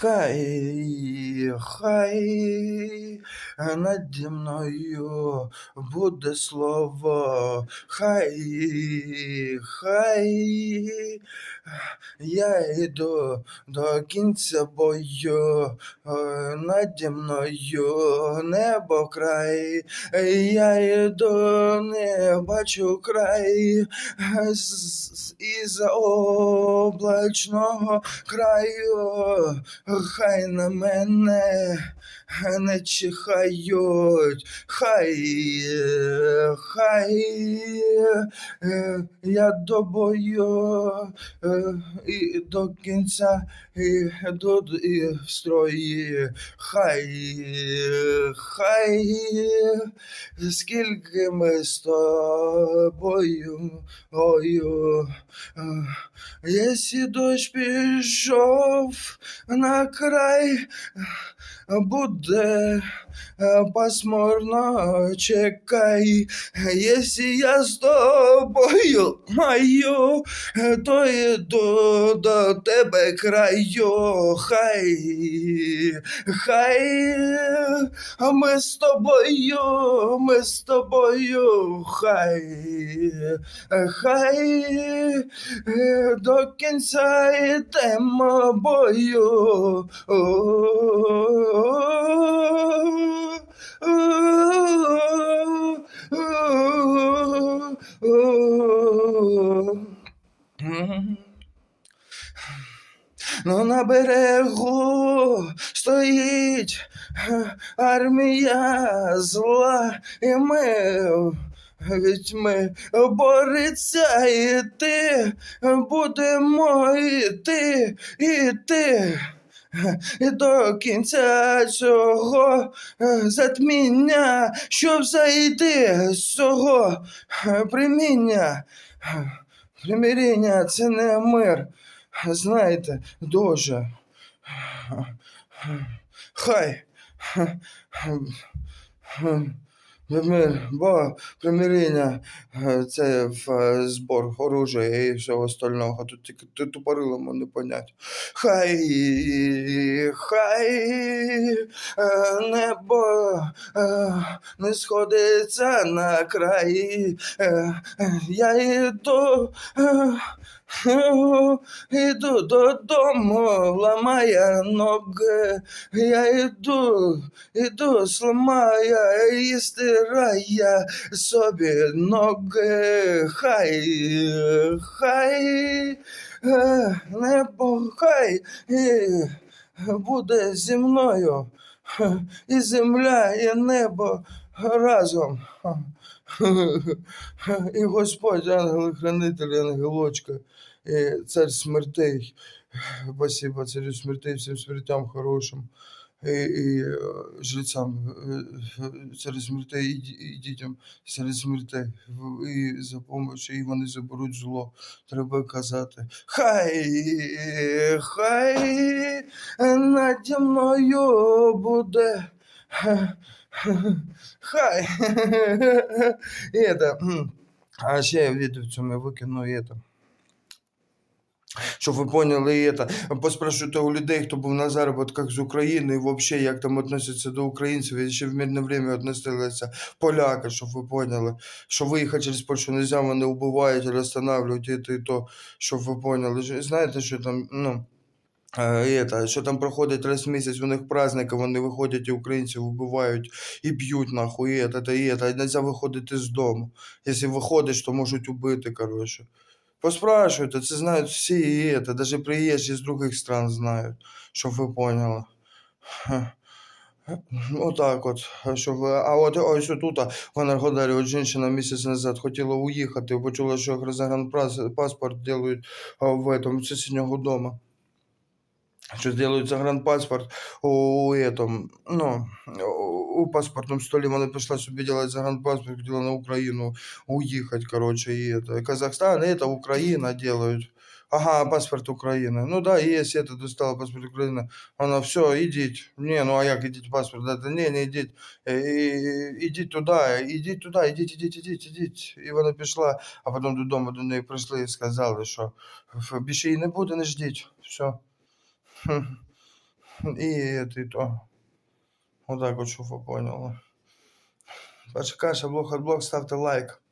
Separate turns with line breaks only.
Хай, хай наді мною буде слово, хай, хай я йду до кінця бою, наді мною небо край, я йду, не бачу край. Із облачного краю, хай на мене не чихають, хай, хай я до бою е, і до кінця і до і в строї, хай, хай, скільки ми з тобою, ою, Якщо дощ пішов на край, буде пасмурно, чекай, якщо я з тобою маю, то йду до тебе краю, хай, хай, ми з тобою, ми з тобою, хай, хай, до кінця йдемо бою. Ну, на берегу стоїть армія зла, і ми від ми бореться іти, будемо іти, іти. І до кінця цього затміння, щоб зайти з цього приміння. Примиріння це не мир. Знаєте, дуже. Хай. Мир, бо примирення е, це в е, збор оружия і всього остального. Тут тільки ту- тупорилому не понять. Хай, хай е, небо не сходиться на краї. Я йду. Іду додому, ламає ноги, я йду, іду, сламає і стирає собі ноги, хай, хай, е, небо, хай е, буде зі мною, і земля, і небо разом. І Господь, ангели-хранитель, ангелочка, і царь смертей. Спасибо царю смертей, всім смертям хорошим. І, і е, жрецям е, смертей і, і дітям царю смертей. І за помощь, і вони заберуть зло. Треба казати. Хай, хай наді мною буде. Хай. И это. м, А ще я відео в цьому викину і это. Щоб ви поняли і это. Поспрашуйте у людей, хто був на заробітках з України, і взагалі, як там відносяться до українців, і ще в мирне время відносилися поляки, щоб ви поняли. Що виїхати через Польщу не можна, вони вбивають, розстанавливають, і то, і то, щоб ви поняли. Ж- Знаєте, що там, ну. Е, і это, що там проходить раз в місяць, у них праздники, вони виходять і українців вбивають і б'ють нахуй, і это, і это. Нельзя виходити з дому. Якщо виходиш, то можуть убити, коротше. Поспрашуйте, це знають всі, і это, даже приїжджі з других стран знають, щоб ви поняли. Хе. Отак от, щоб ви... А от ось тут, в Енергодарі, от жінка місяць назад хотіла уїхати, почула, що загранпаспорт делають а, в этом, сусіднього дома что сделают загранпаспорт у этом, ну, у паспортном столе она пришла себе делать загранпаспорт, хотела на Украину уехать, короче, и это, Казахстан, и это Украина делают. Ага, паспорт Украины. Ну да, есть это, достала паспорт Украины. Она, все, идите. Не, ну а як идите паспорт? Да, не, не идите. Ідіть туди, ідіть туди, ідіть, ідіть, ідіть, ідіть. І вона пішла, а потім додому до неї прийшли і сказали, що більше її не буде, не ждіть. Все. І ти то. Отак от, щоб ви поняли. Перша каша, блог от блог, ставте лайк.